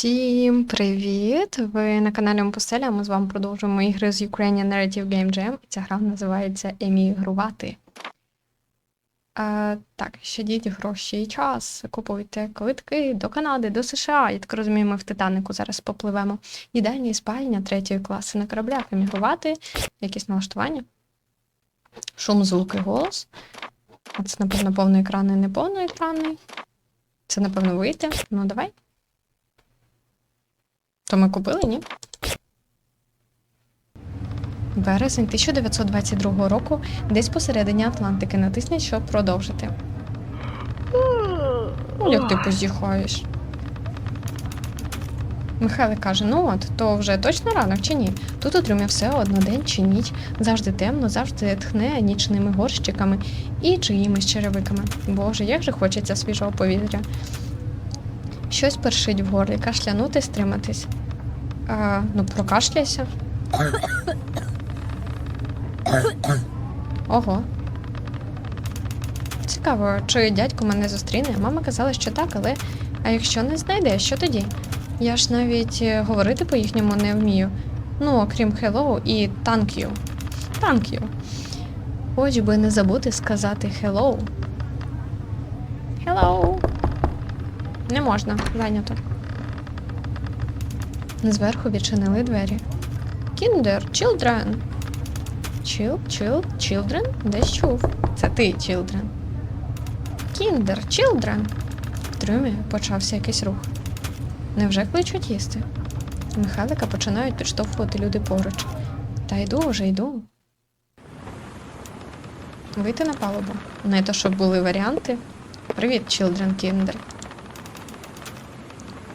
Всім привіт! Ви на каналі Мопоселя. Ми з вами продовжуємо ігри з Ukrainian Narrative Game Jam. Ця гра називається Емігрувати. А, так, щадіть гроші і час. Купуйте квитки до Канади, до США. Я так розумію, ми в Титанику зараз попливемо. Їдальня і спальня третьої класи на кораблях. Емігрувати, якісь налаштування. Шум, звук і голос. Це, напевно, повноекранний, не повноекранний. Це, напевно, вийти. Ну, давай. То ми купили, ні? Березень 1922 року, десь посередині Атлантики, натисніть, щоб продовжити. Ну, як ти позіхаєш? Михайло каже: ну от, то вже точно ранок чи ні? Тут трюмі все одно день чи ніч, завжди темно, завжди тхне нічними горщиками і чиїмись черевиками. Боже, як же хочеться свіжого повітря. Щось першить в горлі, кашлянути, стриматись. А, ну, прокашляйся. Ого. Цікаво, чи дядько мене зустріне? Мама казала, що так, але а якщо не знайде, що тоді? Я ж навіть е, говорити по-їхньому не вмію. Ну, окрім hello і. Thank you. Хоч би не забути сказати. Hello. Не можна, зайнято. Зверху відчинили двері. Kinder, children. Chill, chill, children? Десь чув. Це ти, children. Kinder, children. В трюмі почався якийсь рух. Невже кличуть їсти? Михайлика починають підштовхувати люди поруч. Та йду вже йду. Вийти на палубу. Не то, щоб були варіанти. Привіт, children, kinder.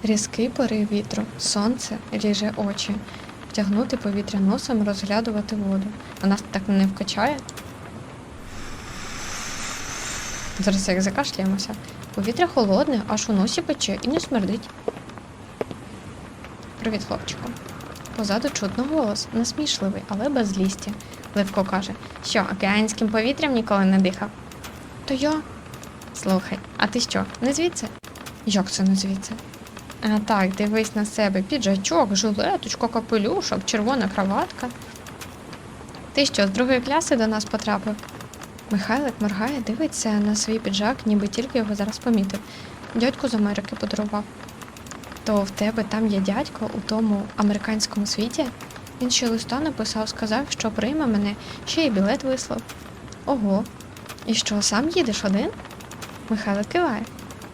Різкий порив вітру, сонце ріже очі, втягнути повітря носом, розглядувати воду. А нас так не вкачає. Зараз як закашляємося. Повітря холодне, аж у носі пече і не смердить. Привіт, хлопчику. Позаду чутно голос, насмішливий, але без злісті. Левко каже, що океанським повітрям ніколи не дихав. То я. Слухай, а ти що, не звідси? Як це не звідси? А так, дивись на себе, піджачок, жилеточка, капелюшок, червона краватка. Ти що, з другої кляси до нас потрапив? Михайлик моргає, дивиться на свій піджак, ніби тільки його зараз помітив. Дядько з Америки подарував. То в тебе там є дядько у тому американському світі? Він ще листа написав, сказав, що прийме мене, ще й білет вислав. Ого. І що, сам їдеш один? Михайло киває.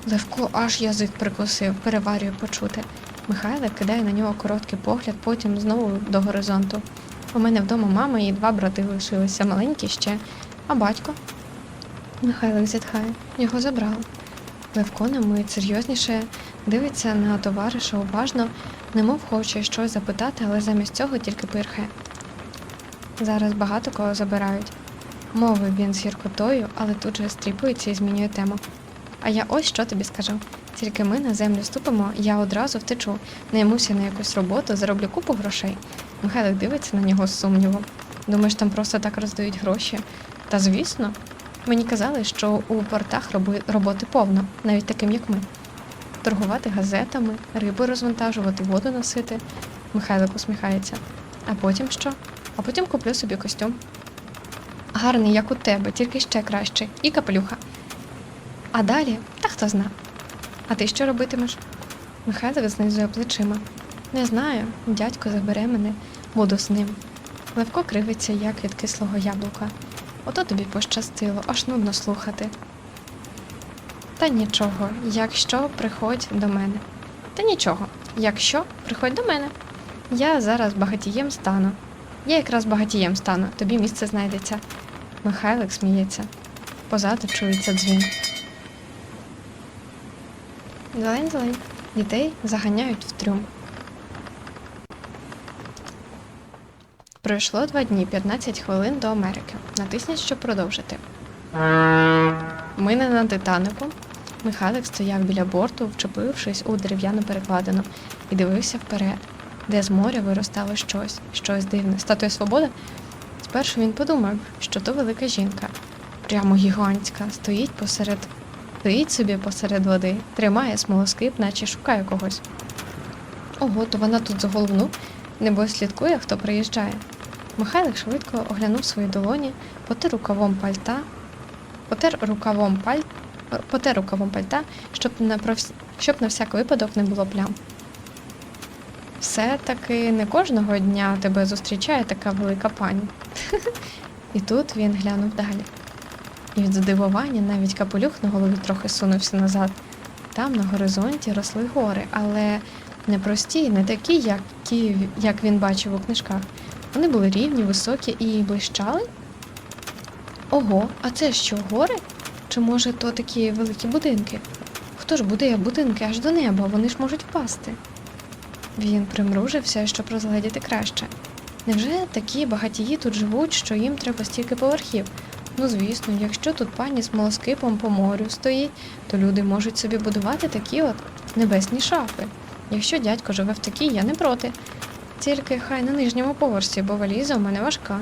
Левко аж язик прикусив, переварює почути. Михайло кидає на нього короткий погляд, потім знову до горизонту. У мене вдома мама і два брати лишилися, маленькі ще. А батько? Михайлик зітхає. Його забрали. Левко на серйозніше дивиться на товариша уважно, немов хоче щось запитати, але замість цього тільки пирхає. Зараз багато кого забирають. Мовив він з гіркотою, але тут же стріпується і змінює тему. А я ось що тобі скажу. Тільки ми на землю ступимо, я одразу втечу, наймуся на якусь роботу, зароблю купу грошей. Михайлик дивиться на нього з сумнівом. Думаєш, там просто так роздають гроші? Та звісно, мені казали, що у портах роботи повно, навіть таким, як ми. Торгувати газетами, рибу розвантажувати, воду носити. Михайлик усміхається. А потім що? А потім куплю собі костюм. Гарний, як у тебе, тільки ще кращий. І капелюха. А далі, та хто зна. А ти що робитимеш? Михайлик знизує плечима. Не знаю, дядько забере мене, буду з ним. Левко кривиться, як від кислого яблука. Ото тобі пощастило, аж нудно слухати. Та нічого, якщо приходь до мене. Та нічого, якщо приходь до мене. Я зараз багатієм стану. Я якраз багатієм стану, тобі місце знайдеться. Михайлик сміється. Позаду чується дзвін. Зелень, зелень. Дітей заганяють в трюм. Пройшло два дні, 15 хвилин до Америки. Натисніть, щоб продовжити. Ми не на Титанику. Михайлик стояв біля борту, вчепившись у дерев'яну перекладину, і дивився вперед, де з моря виростало щось, щось дивне. Статуя свободи? Спершу він подумав, що то велика жінка, прямо гігантська, стоїть посеред Стоїть собі посеред води, тримає смолоскип, наче шукає когось. Ого, то вона тут за головну. Небось слідкує, хто приїжджає. Михайлик швидко оглянув свої долоні, потер рукавом пальта, потер рукавом паль... потер рукавом пальта, щоб на, провс... щоб на всяк випадок не було плям. Все-таки не кожного дня тебе зустрічає така велика пані. І тут він глянув далі. І від здивування навіть капелюх на голові трохи сунувся назад. Там на горизонті росли гори, але не прості, не такі, які, як він бачив у книжках. Вони були рівні, високі і блищали. Ого, а це що, гори? Чи може то такі великі будинки? Хто ж будує будинки аж до неба? Вони ж можуть впасти. Він примружився, щоб розгледіти краще. Невже такі багатії тут живуть, що їм треба стільки поверхів? Ну, звісно, якщо тут пані з молоскипом по морю стоїть, то люди можуть собі будувати такі от небесні шафи. Якщо дядько живе в такій, я не проти. Тільки хай на нижньому поверсі, бо валіза у мене важка.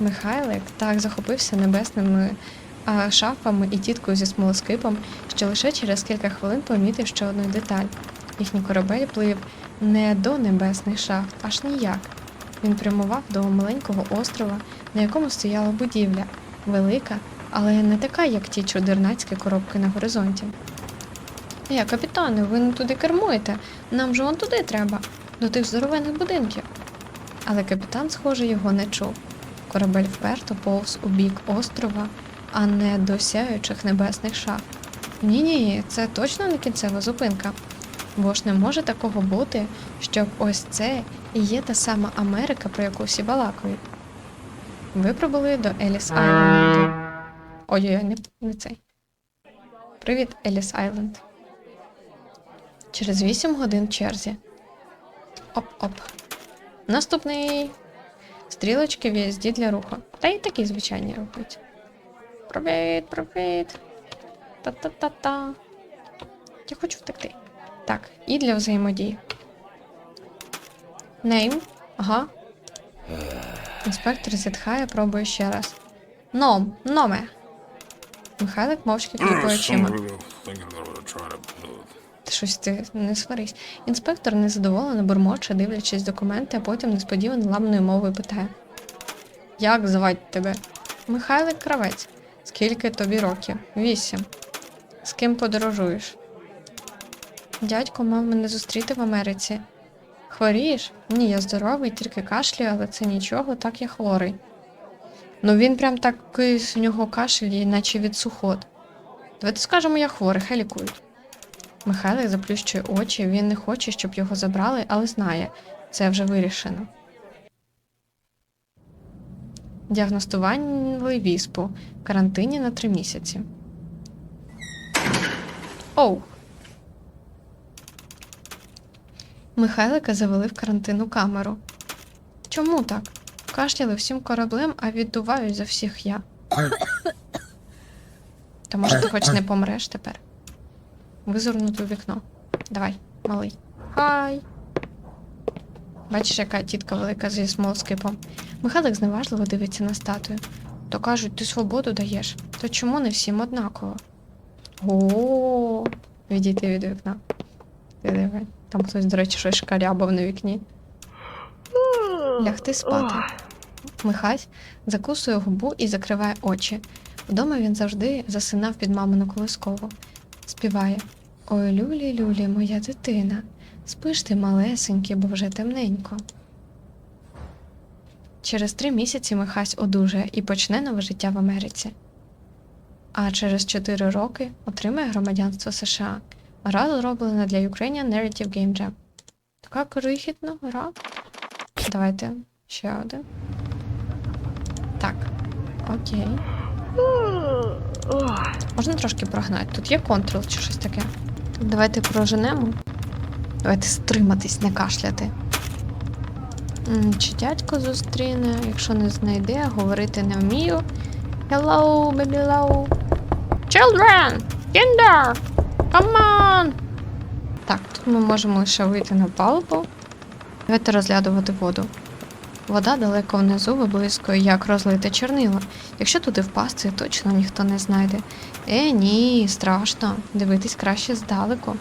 Михайлик так захопився небесними а, шафами і тіткою зі смолоскипом, що лише через кілька хвилин помітив ще одну деталь. Їхній корабель плив не до небесних шаф, аж ніяк. Він прямував до маленького острова, на якому стояла будівля, велика, але не така, як ті чудернацькі коробки на горизонті. Я, капітане, ви не туди кермуєте. Нам же вон туди треба, до тих здоровенних будинків. Але капітан, схоже, його не чув. Корабель вперто повз у бік острова, а не до сяючих небесних шаф. Ні, ні, це точно не кінцева зупинка. Бо ж не може такого бути, щоб ось це і є та сама Америка, про яку всі балакають. Ви прибули до Еліс Айленду. Ой-ой, не, не цей. Привіт, Еліс Айленд. Через 8 годин в черзі. Оп-оп. Наступний. Стрілочки в'їзді для руху. Та й такі звичайні рухають. Привіт, привіт. Та-та-та-та. Я хочу втекти. Так, і для взаємодії. Нейм. Ага. Інспектор зітхає, пробує ще раз. Ном, номе. Михайлик мовчки кліпає очима. Щось ти не сварись. Інспектор незадоволено бурмоче, дивлячись документи, а потім несподівано ламною мовою питає: Як звати тебе? Михайлик Кравець. Скільки тобі років? Вісім. З ким подорожуєш? Дядько мав мене зустріти в Америці. Хворієш? Ні, я здоровий, тільки кашлюю, але це нічого, так я хворий. Ну він прям такий з нього кашель, наче від сухот. Давайте скажемо, я хворий, хай лікують. Михайлик заплющує очі, він не хоче, щоб його забрали, але знає, це вже вирішено. Діагностували віспу в карантині на три місяці. Оу. Михайлика завели в карантинну камеру. Чому так? Кашляли всім кораблем, а віддуваю за всіх я. Та може ти хоч не помреш тепер? Визирнути у вікно. Давай, малий. Хай. Бачиш, яка тітка велика зі смолскипом. Михайлик зневажливо дивиться на статую. То кажуть, ти свободу даєш. То чому не всім однаково? О, відійти від вікна. Ти диви. Там хтось, до речі, щось шкарябав на вікні. Лягти спати. Михась закусує губу і закриває очі. Вдома він завжди засинав під мамину колискову. Співає Ой, люлі, люлі, моя дитина. Спиш ти малесенький, бо вже темненько. Через три місяці Михась одужає і почне нове життя в Америці. А через чотири роки отримає громадянство США. Гра зроблена для Ukrainian Narrative Game Jam. Така крихітна гра. Давайте ще один. Так. Окей. Можна трошки прогнати. Тут є контрол чи щось таке. Давайте проженемо. Давайте стриматись, не кашляти. Чи дядько зустріне, якщо не знайде, говорити не вмію. Hello, baby hello. Children! Kinder! Come! Так, тут ми можемо лише вийти на палубу. Давайте розглядувати воду. Вода далеко внизу виблискує, як розлите чорнило. Якщо туди впасти, точно ніхто не знайде. Е, ні, страшно. Дивитись краще здалеку.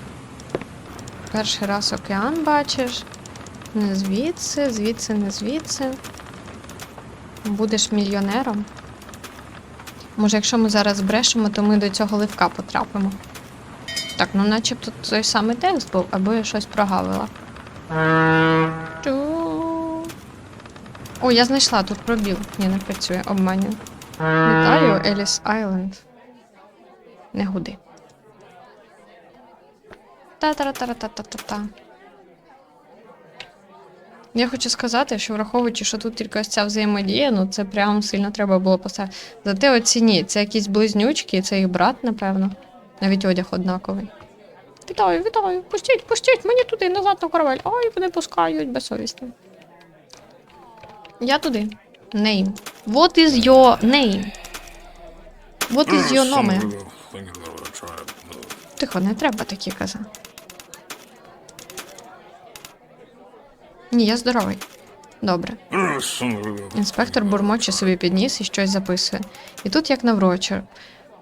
Перший раз океан бачиш. Не звідси, звідси, не звідси. Будеш мільйонером. Може, якщо ми зараз збрешемо, то ми до цього ливка потрапимо. Так, ну начебто той самий текст був, або я щось прогавила. О, я знайшла тут пробіл. Ні, не працює, обманю. Вітаю, Еліс Айленд. Не гуди. Та-та-та-та-та-та-та. Я хочу сказати, що враховуючи, що тут тільки ось ця взаємодія, ну це прям сильно треба було поставити. Зате оці ні, це якісь близнючки, це їх брат, напевно. Навіть одяг однаковий. Вітаю, вітаю, пустіть, пустіть, мені туди, назад на корабель. Ой, вони пускають безсовісно. Я туди. Name. What is your name? What is your name? Тихо, не треба такі казати. Ні, я здоровий. Добре. Інспектор бурмоче собі підніс і щось записує. І тут, як наврочер,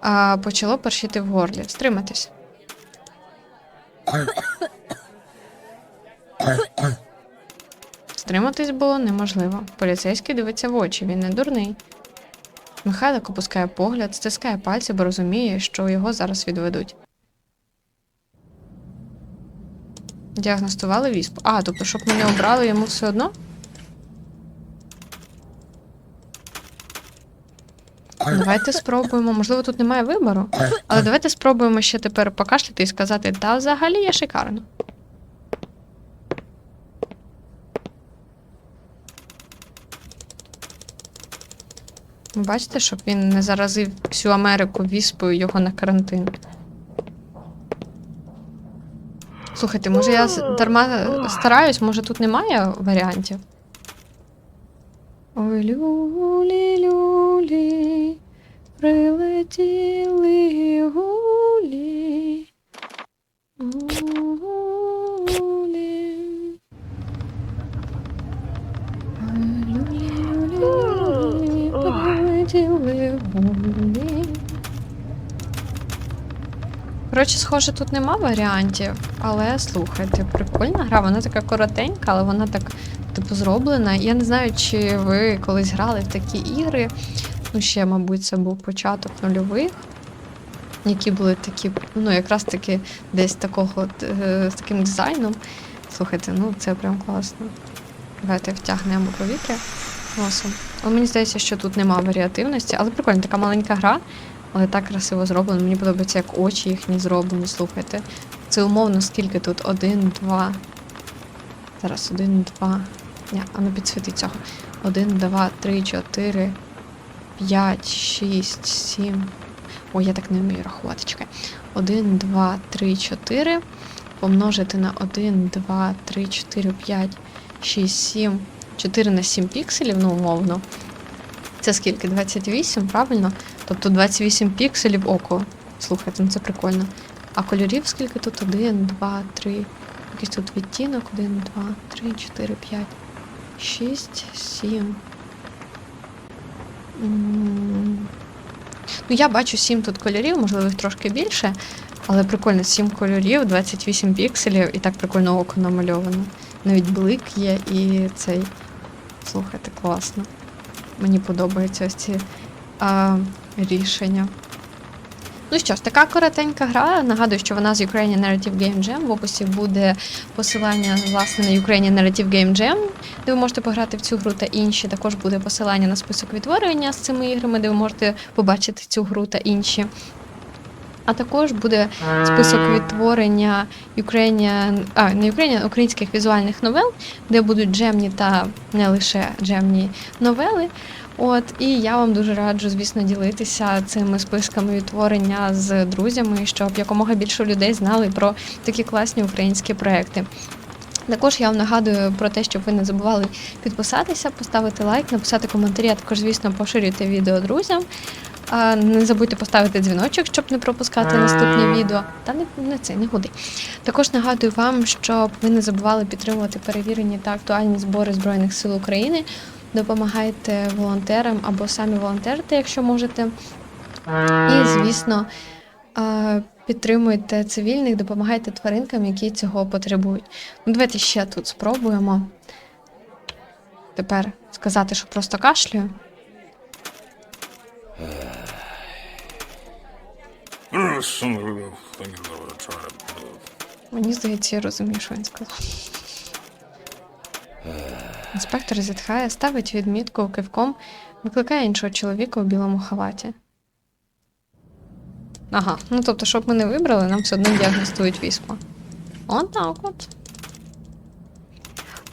а, почало першити в горлі. Стриматись. Стриматись було неможливо. Поліцейський дивиться в очі, він не дурний. Михайлик опускає погляд, стискає пальці, бо розуміє, що його зараз відведуть. Діагностували вісп. А, тобто, щоб ми не обрали йому все одно? Давайте спробуємо. Можливо, тут немає вибору, але давайте спробуємо ще тепер покашляти і сказати, та взагалі я шикарно. Ви Бачите, щоб він не заразив всю Америку віспою його на карантин. Слухайте, може я дарма стараюсь, може тут немає варіантів? Ой, люлі, люлі, прилетіли гулі. Гулі. Ой, люлі, люлі, люлі, прилетіли гулі. Коротше, схоже, тут нема варіантів, але слухайте, прикольна гра, вона така коротенька, але вона так, типу, зроблена. Я не знаю, чи ви колись грали в такі ігри. Ну, ще, мабуть, це був початок нульових, які були такі, ну, якраз таки десь такого е, з таким дизайном. Слухайте, ну це прям класно. Давайте втягнемо повітря носом. Але мені здається, що тут нема варіативності, але прикольно, така маленька гра. Але так красиво зроблено. Мені подобається, як очі їхні зроблені, слухайте. Це умовно, скільки тут? Один, два. Зараз один, два. Ні, а ну підсвіти цього. Один, два, три, чотири, п'ять, шість, сім. Ой, я так не вмію рахувати, чекай. Один, два, три, чотири. Помножити на один, два, три, чотири, п'ять, шість, сім. 4 на 7 пікселів, ну умовно. Це скільки? 28, правильно? Тобто 28 пікселів око. Слухайте, ну це прикольно. А кольорів скільки тут? 1, 2, 3. Якийсь тут відтінок. 1, 2, 3, 4, 5, 6, 7. Ну, я бачу 7 тут кольорів, можливо, їх трошки більше. Але прикольно, 7 кольорів, 28 пікселів і так прикольно око намальовано. Навіть блик є і цей. Слухайте, класно. Мені подобаються ось ці а, рішення. Ну що ж, така коротенька гра. Нагадую, що вона з Ukrainian Narrative Game Jam. В описі буде посилання власне на Ukrainian Narrative Game Jam, де ви можете пограти в цю гру та інші. Також буде посилання на список відтворення з цими іграми, де ви можете побачити цю гру та інші. А також буде список відтворення Ukrainian, а, не Ukrainian, українських візуальних новел, де будуть джемні та не лише джемні новели. От, і я вам дуже раджу, звісно, ділитися цими списками відтворення з друзями, щоб якомога більше людей знали про такі класні українські проекти. Також я вам нагадую про те, щоб ви не забували підписатися, поставити лайк, написати коментарі, а також, звісно, поширюйте відео друзям. Не забудьте поставити дзвіночок, щоб не пропускати наступні відео. Та не, не це, не гуди. Також нагадую вам, щоб ви не забували підтримувати перевірені та актуальні збори Збройних сил України. Допомагайте волонтерам або самі волонтерите, якщо можете. І, звісно, підтримуйте цивільних, допомагайте тваринкам, які цього потребують. Ну, давайте ще тут спробуємо. Тепер сказати, що просто кашлюю. Мені здається, я розумію, що він сказав. Інспектор зітхає, ставить відмітку кивком, викликає іншого чоловіка у білому халаті. Ага, ну тобто, щоб ми не вибрали, нам все одно діагностують віспа. От так от.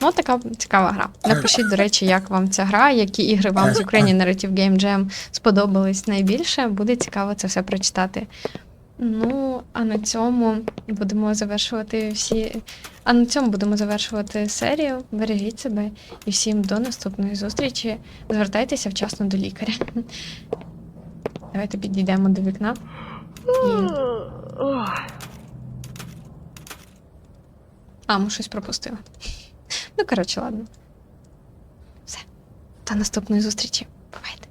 Ну, така цікава гра. Напишіть, до речі, як вам ця гра, які ігри вам з Ukrainian Narrative Game Jam сподобались найбільше. Буде цікаво це все прочитати. Ну, а на цьому будемо завершувати всі. А на цьому будемо завершувати серію. Бережіть себе і всім до наступної зустрічі. Звертайтеся вчасно до лікаря. Давайте підійдемо до вікна. І... А, ми щось пропустили. Ну, коротше, ладно. Все. До наступної зустрічі. Бувайте.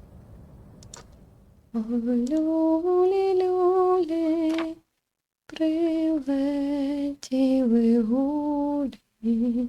Люлі, прилетіли гулі.